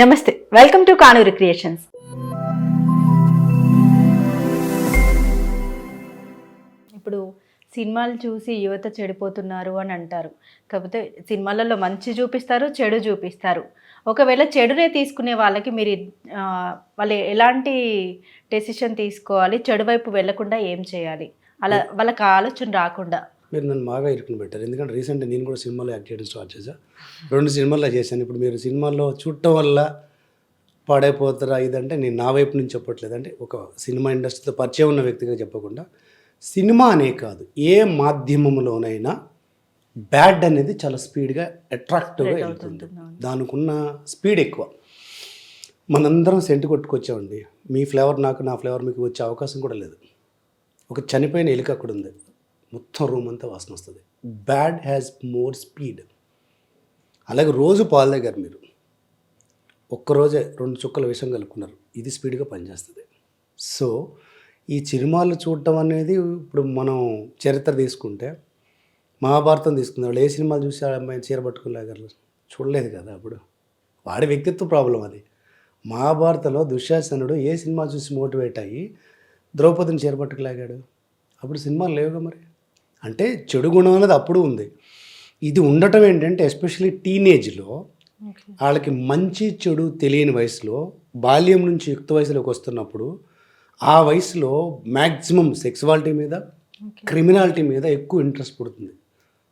నమస్తే welcome to Kanuru creations. ఇప్పుడు సినిమాలు చూసి యువత చెడిపోతున్నారు అని అంటారు. కాకపోతే సినిమాలలో మంచి చూపిస్తారు చెడు చూపిస్తారు. ఒకవేళ చెడునే తీసుకునే వాళ్ళకి మీరు వాళ్ళు ఎలాంటి డెసిషన్ తీసుకోవాలి చెడు వైపు వెళ్ళకుండా ఏం చేయాలి? అలా వాళ్ళకి ఆలోచన రాకుండా. మీరు నన్ను బాగా ఇరుకుని పెట్టారు. ఎందుకంటే రీసెంట్గా నేను కూడా సినిమాలో యాక్ట్ చేయడం స్టార్ట్ చేశా. రెండు సినిమాల్లో చేశాను. ఇప్పుడు మీరు సినిమాల్లో చూడటం వల్ల పాడైపోతారా? ఇదంటే నేను నా వైపు నుంచి చెప్పట్లేదు. అంటే ఒక సినిమా ఇండస్ట్రీతో పరిచయం ఉన్న వ్యక్తిగా చెప్పకుండా సినిమా అనే కాదు ఏ మాధ్యమంలోనైనా బ్యాడ్ అనేది చాలా స్పీడ్గా అట్రాక్టివ్గా వెళ్తుంది. దానికి ఉన్న స్పీడ్ ఎక్కువ. మనందరం సెంటు కొట్టుకొచ్చామండి. మీ ఫ్లేవర్ నాకు నా ఫ్లేవర్ మీకు వచ్చే అవకాశం కూడా లేదు. ఒక చనిపోయిన ఎలుక అక్కడ ఉంది. మొత్తం రూమ్ అంతా వాసన వస్తుంది. బ్యాడ్ హ్యాస్ మోర్ స్పీడ్ అలాగే రోజు పాలు తాగారు మీరు. ఒక్కరోజే రెండు చుక్కల విషం కలుపుకున్నారు. ఇది స్పీడ్గా పనిచేస్తుంది. సో ఈ సినిమాలు చూడటం అనేది ఇప్పుడు మనం చరిత్ర తీసుకుంటే మహాభారతం తీసుకుందాం. వాళ్ళు ఏ సినిమాలు చూసి ఆ అమ్మాయిని చీర పట్టుకోలేగలరు చూడలేదు కదా అప్పుడు. వాడి వ్యక్తిత్వ ప్రాబ్లం అది. మహాభారతంలో దుశ్శాసనుడు ఏ సినిమా చూసి మోటివేట్ అయ్యి ద్రౌపదిని చీర అప్పుడు సినిమాలు లేవుగా మరి? అంటే చెడు గుణం అనేది అప్పుడు ఉంది. ఇది ఉండటం ఏంటంటే ఎస్పెషల్లీ టీనేజ్లో వాళ్ళకి మంచి చెడు తెలియని వయసులో బాల్యం నుంచి యుక్త వయసులోకి వస్తున్నప్పుడు ఆ వయసులో మ్యాక్సిమం సెక్సువాలిటీ మీద క్రిమినాలిటీ మీద ఎక్కువ ఇంట్రెస్ట్ పుడుతుంది.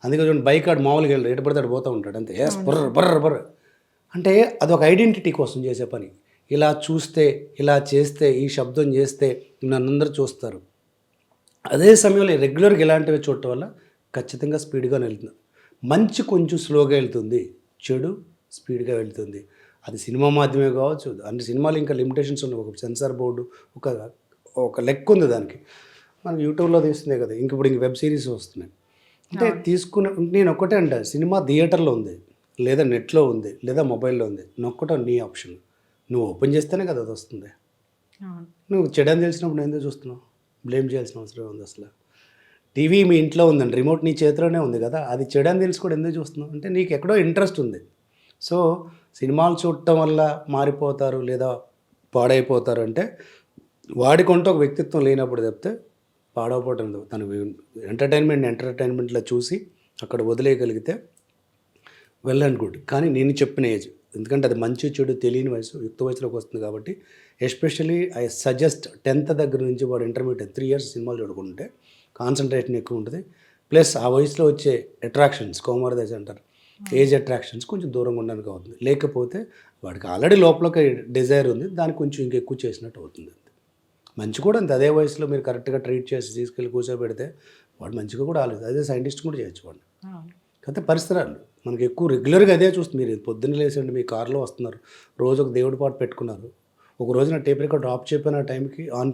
అందుకే చూడండి బైక్ ఆడు మామూలుగా వెళ్ళి ఎటు పడితే పోతూ ఉంటాడు అంతే. బర్ర బర్ర బర్ర. అంటే అదొక ఐడెంటిటీ కోసం చేసే పని. ఇలా చూస్తే ఇలా చేస్తే ఈ శబ్దం చేస్తే నన్ను అందరూ చూస్తారు. అదే సమయంలో రెగ్యులర్గా ఇలాంటివి చూడటం వల్ల ఖచ్చితంగా స్పీడ్గా వెళ్తుంది. మంచి కొంచెం స్లోగా వెళ్తుంది. చెడు స్పీడ్గా వెళ్తుంది. అది సినిమా మాధ్యమే కావచ్చు అన్ని సినిమాలు ఇంకా లిమిటేషన్స్ ఉన్నాయి ఒక సెన్సార్ బోర్డు ఒక ఒక లెక్క ఉంది దానికి. మనకి యూట్యూబ్లో తీస్తుంది కదా ఇంక ఇప్పుడు ఇంక వెబ్ సిరీస్ వస్తున్నాయి. అంటే తీసుకునే నేను ఒక్కటే అంట సినిమా థియేటర్లో ఉంది లేదా నెట్లో ఉంది లేదా మొబైల్లో ఉంది నొక్కటం నీ ఆప్షన్. నువ్వు ఓపెన్ చేస్తేనే కదా అది వస్తుంది. నువ్వు చెడని తెలిసినప్పుడు ఎందుకు చూస్తున్నావు? బ్లేమ్ చేయాల్సిన అవసరం ఉంది అసలు. టీవీ మీ ఇంట్లో ఉందండి రిమోట్ నీ చేతిలోనే ఉంది కదా అది చెడని తెలిసి కూడా ఎందుకు చూస్తున్నావు? అంటే నీకు ఎక్కడో ఇంట్రెస్ట్ ఉంది. సో సినిమాలు చూడటం వల్ల మారిపోతారు లేదా పాడైపోతారు అంటే వాడికొంటే ఒక వ్యక్తిత్వం లేనప్పుడు చెప్తే పాడవపోవటం తను ఎంటర్టైన్మెంట్ ఎంటర్టైన్మెంట్లో చూసి అక్కడ వదిలేయగలిగితే వెల్ అండ్ గుడ్ కానీ నేను చెప్పిన ఏజ్ ఎందుకంటే అది మంచి చెడు తెలియని వయసు యుక్త వయసులోకి వస్తుంది కాబట్టి ఎస్పెషల్లీ ఐ సజెస్ట్ టెన్త్ దగ్గర నుంచి వాడు ఇంటర్మీడియట్ త్రీ ఇయర్స్ సినిమాలు చూడకుంటే కాన్సన్ట్రేషన్ ఎక్కువ ఉంటుంది. ప్లస్ ఆ వయసులో వచ్చే అట్రాక్షన్స్ కోమరదశ అంటారు ఏజ్ అట్రాక్షన్స్ కొంచెం దూరంగా ఉండడానికి అవుతుంది. లేకపోతే వాడికి ఆల్రెడీ లోపల డిజైర్ ఉంది దానికి కొంచెం ఇంకెక్కువ చేసినట్టు అవుతుంది మంచి కూడా అంతే. అదే వయసులో మీరు కరెక్ట్గా ట్రీట్ చేసి తీసుకెళ్ళి కూర్చోబెడితే వాడు మంచిగా కూడా ఆలేదు అదే సైంటిస్ట్ కూడా చేయొచ్చు వాడు అవును. కాకపోతే పరిసరాలు. మనకి ఎక్కువ రెగ్యులర్గా అదే చూస్తుంది. మీరు పొద్దున్న లేచండి మీ కార్లో వస్తున్నారు. రోజు ఒక దేవుడి పాట పెట్టుకున్నారు. ఒక రోజున టేప్ రికార్డ్ ఆఫ్ చేయకపోయిన టైంకి ఆన్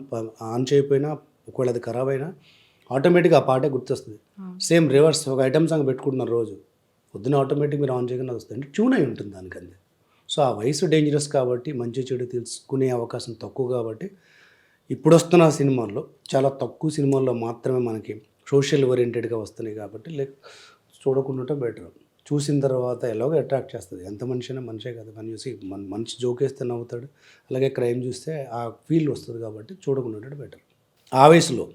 ఆన్ చేయకపోయినా ఒకవేళ అది ఖరాబ్ అయినా ఆటోమేటిక్గా ఆ పాటే గుర్తొస్తుంది. సేమ్ రివర్స్ ఒక ఐటమ్ సాంగ్ పెట్టుకుంటున్నారు రోజు. పొద్దున ఆటోమేటిక్ మీరు ఆన్ చేయకుండా వస్తుంది అంటే ట్యూన్ అయి ఉంటుంది దానికంది. సో ఆ వయసు డేంజరస్ కాబట్టి మంచి చెడు తెలుసుకునే అవకాశం తక్కువ కాబట్టి ఇప్పుడు వస్తున్న సినిమాల్లో చాలా తక్కువ సినిమాల్లో మాత్రమే మనకి సోషల్ ఓరియంటెడ్గా వస్తున్నాయి కాబట్టి లైక్ చూడకుండా బెటర్ చూసిన తర్వాత ఎలాగో అట్రాక్ట్ చేస్తుంది. ఎంత మనిషి అయినా మనిషే కదా. మనం చూసి మన మనిషి జోకేస్తే నవ్వుతాడు. అలాగే క్రైమ్ చూస్తే ఆ ఫీల్ వస్తుంది కాబట్టి చూడకుండా బెటర్ ఆ వయసులో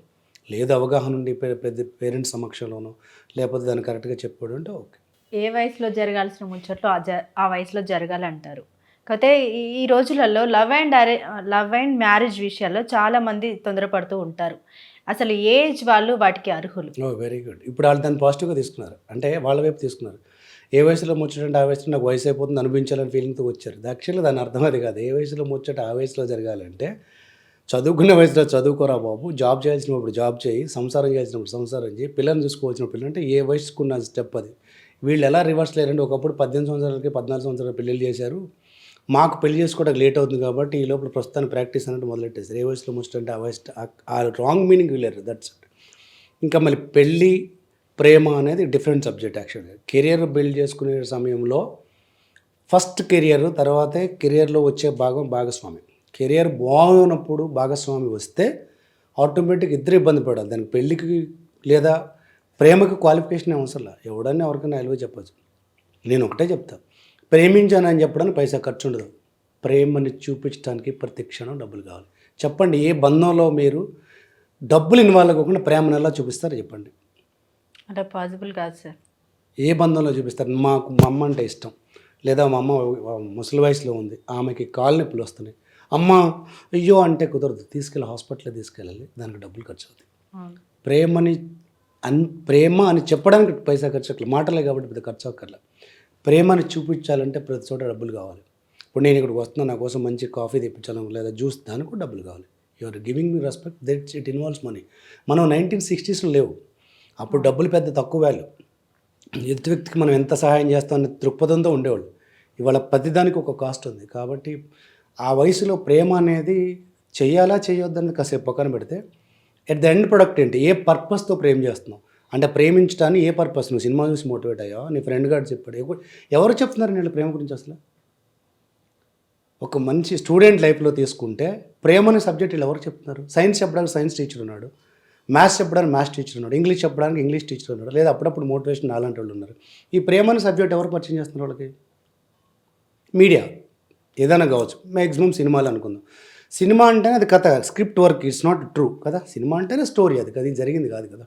లేదు అవగాహన ఉండి పెద్ద పేరెంట్స్ సమక్షంలోనో లేకపోతే దాన్ని కరెక్ట్గా చెప్పాడు అంటే ఓకే. ఏ వయసులో జరగాల్సిన ముచ్చట్లు ఆ జ ఆ వయసులో జరగాలంటారు? కాకపోతే ఈ- రోజులలో లవ్ అండ్ అరే లవ్ అండ్ మ్యారేజ్ విషయాల్లో చాలా మంది తొందరపడుతూ ఉంటారు. అసలు ఏజ్ వాళ్ళు వాటికి అర్హులు. వెరీ గుడ్ ఇప్పుడు వాళ్ళు దాన్ని పాజిటివ్గా తీసుకున్నారు. అంటే వాళ్ళ వైపు తీసుకున్నారు. ఏ వయసులో ముచ్చటంటే ఆ వయసులో నాకు వయసు అయిపోతుంది అనిపించాలని ఫీలింగ్తో వచ్చారు. యాక్చువల్లీ దాని అర్థం అది కాదు. ఏ వయసులో ముచ్చట ఆ వయసులో జరగాలంటే చదువుకున్న వయసులో చదువుకోరా బాబు జాబ్ చేయాల్సినప్పుడు జాబ్ చేయి సంసారం చేసినప్పుడు సంసారం చేయి పిల్లల్ని చూసుకోవాల్సిన పిల్లలు అంటే ఏ వయసుకున్న స్టెప్ అది. వీళ్ళు ఎలా రివర్స్ లేరంటే ఒకప్పుడు పద్దెనిమిది సంవత్సరాలకి పద్నాలుగు సంవత్సరాలు పెళ్ళిళ్ళు చేశారు. మాకు పెళ్ళి చేసుకోవడానికి లేట్ అవుతుంది కాబట్టి ఈ లోపల ప్రస్తుతానికి ప్రాక్టీస్ అన్నట్టు మొదలెట్టేసారు ఏ వయసులో ముచ్చటంటే ఆ వయసు ఆ- రాంగ్ మీనింగ్ వెళ్ళారు. దట్స్ ఇంకా మళ్ళీ పెళ్ళి ప్రేమ అనేది డిఫరెంట్ సబ్జెక్ట్ యాక్చువల్గా కెరియర్ బిల్డ్ చేసుకునే సమయంలో ఫస్ట్ కెరియర్ తర్వాతే కెరియర్లో వచ్చే భాగం భాగస్వామి. కెరియర్ బాగున్నప్పుడు భాగస్వామి వస్తే ఆటోమేటిక్ ఇద్దరు ఇబ్బంది పడాలి. దానికి పెళ్ళికి లేదా ప్రేమకి క్వాలిఫికేషన్ అవసరం లేదు ఎవడన్నా ఎవరికైనా ఎలువ చెప్పచ్చు. నేను ఒకటే చెప్తా. ప్రేమించానని చెప్పడానికి పైసా ఖర్చు ఉండదు. ప్రేమని చూపించడానికి ప్రతి క్షణం డబ్బులు కావాలి. చెప్పండి ఏ బంధంలో మీరు డబ్బులు ఇన్వాల్వ్ అవ్వకుండా ప్రేమను ఎలా చూపిస్తారో చెప్పండి. అలా పాసిబుల్ కాదు సార్. ఏ బంధంలో చూపిస్తారు? మాకు మా అమ్మ అంటే ఇష్టం. లేదా మా అమ్మ ముసలి వయసులో ఉంది. ఆమెకి కాలు నొప్పులు వస్తున్నాయి. అమ్మ అయ్యో అంటే కుదరదు. తీసుకెళ్ళి హాస్పిటల్లో తీసుకెళ్ళాలి. దానికి డబ్బులు ఖర్చు అవుతాయి. ప్రేమని అన్ ప్రేమ అని చెప్పడానికి పైసా ఖర్చు అక్కర్లేదు. మాటలే కాబట్టి పెద్ద ఖర్చు అక్కర్లేదు. ప్రేమని చూపించాలంటే ప్రతి చోట డబ్బులు కావాలి. ఇప్పుడు నేను ఇక్కడికి వస్తున్నా నా కోసం మంచి కాఫీ తెప్పించాను లేదా జ్యూస్ దానికి కూడా డబ్బులు కావాలి. Your giving me respect that it involves money మనం నైన్టీన్ సిక్స్టీస్లో లేవు. అప్పుడు డబ్బులు పెద్ద తక్కువ వాల్యూ ఎదుటి వ్యక్తికి మనం ఎంత సహాయం చేస్తాం అనే దృక్పథంతో ఉండేవాళ్ళు. ఇవాళ ప్రతిదానికి ఒక కాస్ట్ ఉంది. కాబట్టి ఆ వయసులో ప్రేమ అనేది చేయాలా చేయొద్దని కాసేపు పక్కన పెడితే ఎట్ ద ఎండ్ ప్రొడక్ట్ ఏంటి? ఏ పర్పస్తో ప్రేమ చేస్తున్నావు? అంటే ప్రేమించడానికి ఏ పర్పస్ నువ్వు సినిమా చూసి మోటివేట్ అయ్యావా? నీ ఫ్రెండ్ గారు చెప్పాడు. ఎవరు చెప్తున్నారు నేను ప్రేమ గురించి అసలు? ఒక మంచి స్టూడెంట్ లైఫ్లో తీసుకుంటే ప్రేమ అనే సబ్జెక్ట్ వీళ్ళు ఎవరు చెప్తున్నారు? సైన్స్ చెప్పడానికి సైన్స్ టీచర్ ఉన్నాడు. మ్యాథ్స్ చెప్పడానికి మ్యాథ్స్ టీచర్ ఉన్నాడు. ఇంగ్లీష్ చెప్పడానికి ఇంగ్లీష్ టీచర్ ఉన్నాడు. లేదా అప్పుడప్పుడు మోటివేషన్ అలాంటి వాళ్ళు ఉన్నారు. ఈ ప్రేమని సబ్జెక్ట్ ఎవరు పరిచయం చేస్తున్నారు వాళ్ళకి? మీడియా ఏదైనా కావచ్చు. మ్యాక్సిమం సినిమాలు అనుకుందాం. సినిమా అంటేనే అది కథ. Script work it's not true కదా? సినిమా అంటేనే స్టోరీ అది అది జరిగింది కాదు కదా?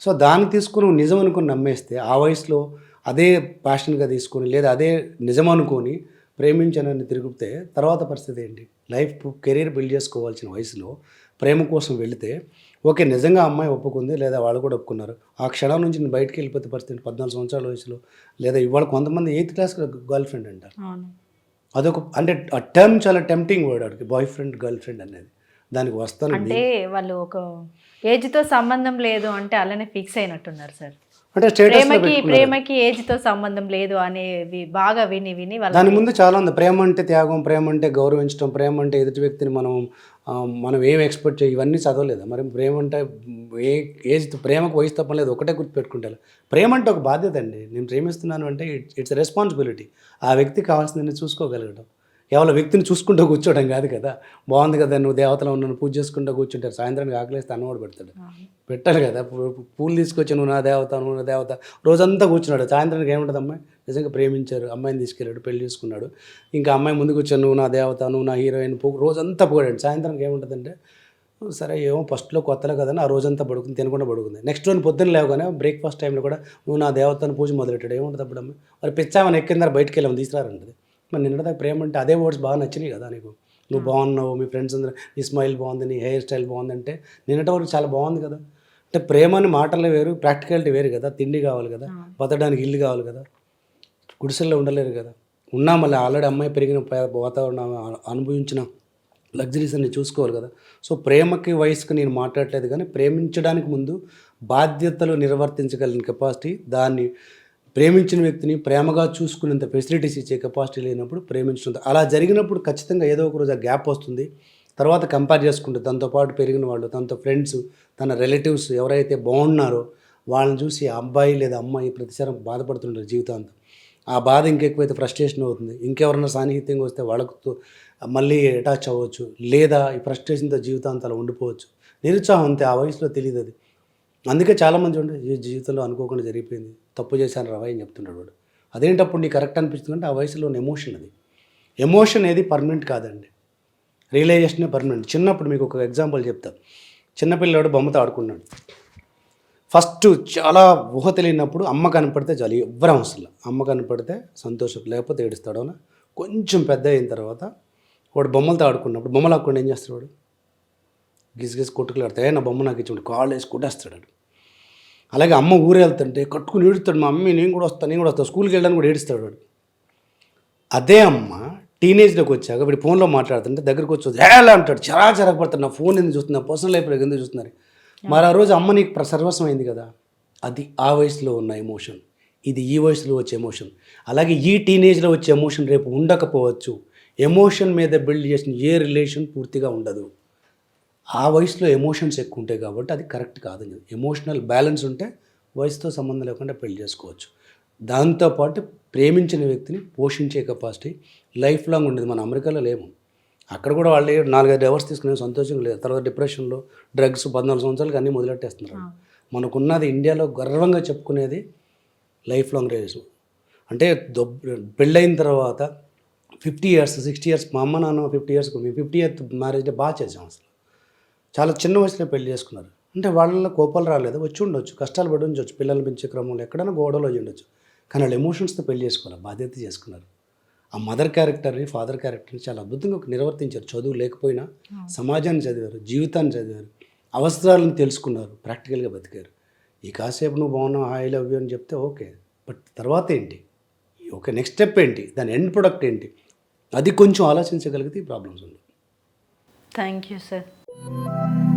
సో దాన్ని తీసుకుని నిజం అనుకుని నమ్మేస్తే ఆ వయసులో అదే ప్యాషన్గా తీసుకొని లేదా అదే నిజం అనుకొని ప్రేమించానని తిరిగితే తర్వాత పరిస్థితి ఏంటి? లైఫ్ కెరీర్ బిల్డ్ చేసుకోవాల్సిన వయసులో ప్రేమ కోసం వెళితే ఓకే నిజంగా అమ్మాయి ఒప్పుకుంది లేదా వాళ్ళు కూడా ఒప్పుకున్నారు. ఆ క్షణం నుంచి నేను బయటికి వెళ్ళిపోతే పరిస్థితి? పద్నాలుగు సంవత్సరాల వయసులో లేదా ఇవాళ కొంతమంది ఎయిత్ క్లాస్ గర్ల్ ఫ్రెండ్ అంటారు అదొక అంటే ఆ టర్మ్ చాలా టెంప్టింగ్ వర్డ్ అడిగి బాయ్ ఫ్రెండ్ గర్ల్ ఫ్రెండ్ అనేది. దానికి వస్తాను అంటే వాళ్ళు ఒక ఏజ్తో సంబంధం లేదు అంటే అలానే ఫిక్స్ అయినట్టున్నారు సార్. అంటే ప్రేమకి ప్రేమకి ఏజ్తో సంబంధం లేదు అనేవి బాగా విని విని దాని ముందు చాలా ఉంది. ప్రేమ అంటే త్యాగం ప్రేమ అంటే గౌరవించడం ప్రేమ అంటే ఎదుటి వ్యక్తిని మనం మనం ఏం ఎక్స్పెక్ట్ చేయ ఇవన్నీ చదవలేదు? మరి ప్రేమ అంటే ఏ ఏజ్ ప్రేమకు వయసు తప్పలేదు ఒకటే గుర్తుపెట్టుకుంటారు ప్రేమ అంటే ఒక బాధ్యత అండి. నేను ప్రేమిస్తున్నాను అంటే ఇట్స్ రెస్పాన్సిబిలిటీ ఆ వ్యక్తి కావాల్సిందని చూసుకోగలగడం కేవలం వ్యక్తిని చూసుకుంటూ కూర్చోవడం కాదు కదా. బాగుంది కదా నువ్వు దేవతలో ఉన్నాను పూజ చేసుకుంటూ కూర్చుంటారు. సాయంత్రానికి ఆకలిస్తే అన్నవాడు పెడతాడు. పెట్టాలి కదా. పూలు తీసుకొచ్చి నువ్వు నా దేవత నువ్వు నా దేవత. రోజంతా కూర్చున్నాడు. సాయంత్రానికి ఏముంటుంది అమ్మాయి? నిజంగా ప్రేమించారు. అమ్మాయిని తీసుకెళ్ళాడు పెళ్ళి చేసుకున్నాడు. ఇంకా అమ్మాయి ముందుకు వచ్చాను నువ్వు నా దేవత నువ్వు నా హీరోయిన్ పో రోజంతా పోయాడు సాయంత్రానికి ఏముంటుందంటే సరే ఏమో ఫస్ట్లో కొత్తలో కదని ఆ రోజంతా పడుకుంది తినకుండా పడుకుంది. నెక్స్ట్ రోజు పొద్దున్న లేవగానే బ్రేక్ఫాస్ట్ టైంలో కూడా నువ్వు నా దేవతను పూజ మొదలెట్టాడు. ఏముంటుంది అప్పుడు అమ్మాయి? మరి పిచ్చామని ఎక్కిందారు బయటికి వెళ్ళాము తీసుకురారంటది మరి నిన్నదాకా ప్రేమ అంటే అదే వర్డ్స్ బాగా నచ్చినాయి కదా నీకు. నువ్వు బాగున్నావు మీ ఫ్రెండ్స్ అందరూ నీ స్మైల్ బాగుంది నీ హెయిర్ స్టైల్ బాగుంది అంటే నిన్నటి వరకు చాలా బాగుంది కదా. అంటే ప్రేమ అని మాటలే వేరు ప్రాక్టికాలిటీ వేరు కదా. తిండి కావాలి కదా బతకడానికి ఇల్లు కావాలి కదా. గుడిసెల్లో ఉండలేరు కదా. ఉన్నా మళ్ళీ ఆల్రెడీ అమ్మాయి పెరిగిన వాతావరణం అనుభవించిన లగ్జరీస్ అన్ని చూసుకోవాలి కదా. సో ప్రేమకి వయసుకి నేను మాట్లాడలేదు కానీ ప్రేమించడానికి ముందు బాధ్యతలు నిర్వర్తించగలిగిన కెపాసిటీ దాన్ని ప్రేమించిన వ్యక్తిని ప్రేమగా చూసుకునేంత ఫెసిలిటీస్ ఇచ్చే కెపాసిటీ లేనప్పుడు ప్రేమించడం అలా జరిగినప్పుడు ఖచ్చితంగా ఏదో ఒక రోజు ఆ గ్యాప్ వస్తుంది. తర్వాత కంపేర్ చేసుకుంటే తనతో పాటు పెరిగిన వాళ్ళు తనతో ఫ్రెండ్స్ తన రిలేటివ్స్ ఎవరైతే బాగున్నారో వాళ్ళని చూసి ఆ అబ్బాయి లేదా అమ్మాయి ప్రతిసారం బాధపడుతుంటారు జీవితాంతం. ఆ బాధ ఇంకెక్కువైతే ఫ్రస్ట్రేషన్ అవుతుంది. ఇంకెవరన్నా సాన్నిహిత్యంగా వస్తే వాళ్ళతో మళ్ళీ అటాచ్ అవ్వచ్చు. లేదా ఈ ఫ్రస్ట్రేషన్తో జీవితాంతాలు ఉండిపోవచ్చు. నిరుత్సాహం అంతే ఆ వయసులో తెలియదు అది అందుకే చాలామంది ఉండే ఈ జీవితంలో అనుకోకుండా జరిగిపోయింది. తప్పు చేశాను రవా అని చెప్తున్నాడు వాడు. అదేంటప్పుడు నీకు కరెక్ట్ అనిపిస్తుంది అంటే ఆ వయసులో ఎమోషన్ అది. ఎమోషన్ ఏది పర్మనెంట్ కాదండి. రియలైజేషనే పర్మనెంట్ చిన్నప్పుడు మీకు ఒక ఎగ్జాంపుల్ చెప్తా. చిన్నపిల్లవాడు బొమ్మతో ఆడుకున్నాడు ఫస్ట్ చాలా ఊహ తెలియనప్పుడు అమ్మ కనపడితే చాలు ఎవ్వరం అవసరం అమ్మ కనపడితే సంతోషం లేకపోతే ఏడుస్తాడు కొంచెం పెద్ద అయిన తర్వాత వాడు బొమ్మలతో ఆడుకున్నప్పుడు బొమ్మలు ఆడుకుండా ఏం చేస్తాడు వాడు? గిస్ గిస్ కొట్టుకులాడితే. నా బొమ్మ నాకు ఇచ్చి కాళ్ళు వేసి కొట్టేస్తాడు అలాగే అమ్మ ఊరు వెళ్తుంటే కట్టుకుని ఏడుస్తాడు మా అమ్మ నేను కూడా వస్తాను నేను కూడా వస్తాను స్కూల్కి వెళ్ళడానికి కూడా ఏడుస్తాడు వాడు. అదే అమ్మ టీనేజ్లోకి వచ్చాక వీడు ఫోన్లో మాట్లాడుతుంటే దగ్గరికి వచ్చి ఎలా అంటాడు. చరా చరగపడతాడు నా ఫోన్ ఎందుకు చూస్తున్నా పర్సనల్ లైఫ్లో ఎందుకు చూస్తున్నారు? మరి ఆ రోజు అమ్మ నీకు ప్ర- సర్వస్వం అయింది కదా? అది ఆ వయసులో ఉన్న ఎమోషన్. ఇది ఈ వయసులో వచ్చే ఎమోషన్. అలాగే ఈ టీనేజ్లో వచ్చే ఎమోషన్ రేపు ఉండకపోవచ్చు. ఎమోషన్ మీద బిల్డ్ చేసిన ఏ రిలేషన్ పూర్తిగా ఉండదు. ఆ వయసులో ఎమోషన్స్ ఎక్కువ ఉంటాయి కాబట్టి అది కరెక్ట్ కాదని ఎమోషనల్ బ్యాలెన్స్ ఉంటే వయసుతో సంబంధం లేకుండా పెళ్ళి చేసుకోవచ్చు. దాంతోపాటు ప్రేమించిన వ్యక్తిని పోషించే కెపాసిటీ లైఫ్ లాంగ్ ఉండేది. మన అమెరికాలో లేము. అక్కడ కూడా వాళ్ళు నాలుగైదు అవర్స్ తీసుకునే సంతోషం లేదు. తర్వాత డిప్రెషన్లో డ్రగ్స్ పద్నాలుగు సంవత్సరాలకి అన్నీ మొదలెట్టేస్తున్నారు. మనకున్నది ఇండియాలో గర్వంగా చెప్పుకునేది లైఫ్ లాంగ్ రిలేషన్ అంటే పెళ్ళైన తర్వాత ఫిఫ్టీ ఇయర్స్ సిక్స్టీ ఇయర్స్ మా అమ్మ నాన్న ఫిఫ్టీ ఇయర్స్ మేము ఫిఫ్టీ ఇయర్స్ మ్యారేజ్ బాగా చేసాం అసలు. చాలా చిన్న వయసులో పెళ్ళి చేసుకున్నారు. అంటే వాళ్ళలో కోపాలు రాలేదు. వచ్చి ఉండొచ్చు. కష్టాలు పడి ఉండొచ్చు. పిల్లలు పెంచే క్రమంలో ఎక్కడైనా గోడలో అయ్యి ఉండొచ్చు. కానీ వాళ్ళు ఎమోషన్స్తో పెళ్ళి చేసుకోవాలి. బాధ్యత చేసుకున్నారు. ఆ మదర్ క్యారెక్టర్ని ఫాదర్ క్యారెక్టర్ని చాలా అద్భుతంగా నిర్వర్తించారు. చదువు లేకపోయినా సమాజాన్ని చదివారు. జీవితాన్ని చదివారు. అవసరాలను తెలుసుకున్నారు. ప్రాక్టికల్గా బతికారు. ఈ కాసేపు నువ్వు బాగున్నావు. హాయ్ లవ్ యూ అని చెప్తే ఓకే. బట్ తర్వాత ఏంటి? ఓకే నెక్స్ట్ స్టెప్ ఏంటి? దాని ఎండ్ ప్రొడక్ట్ ఏంటి? అది కొంచెం ఆలోచించగలిగితే ఈ ప్రాబ్లమ్స్ ఉండవు. Thank you sir Thank you.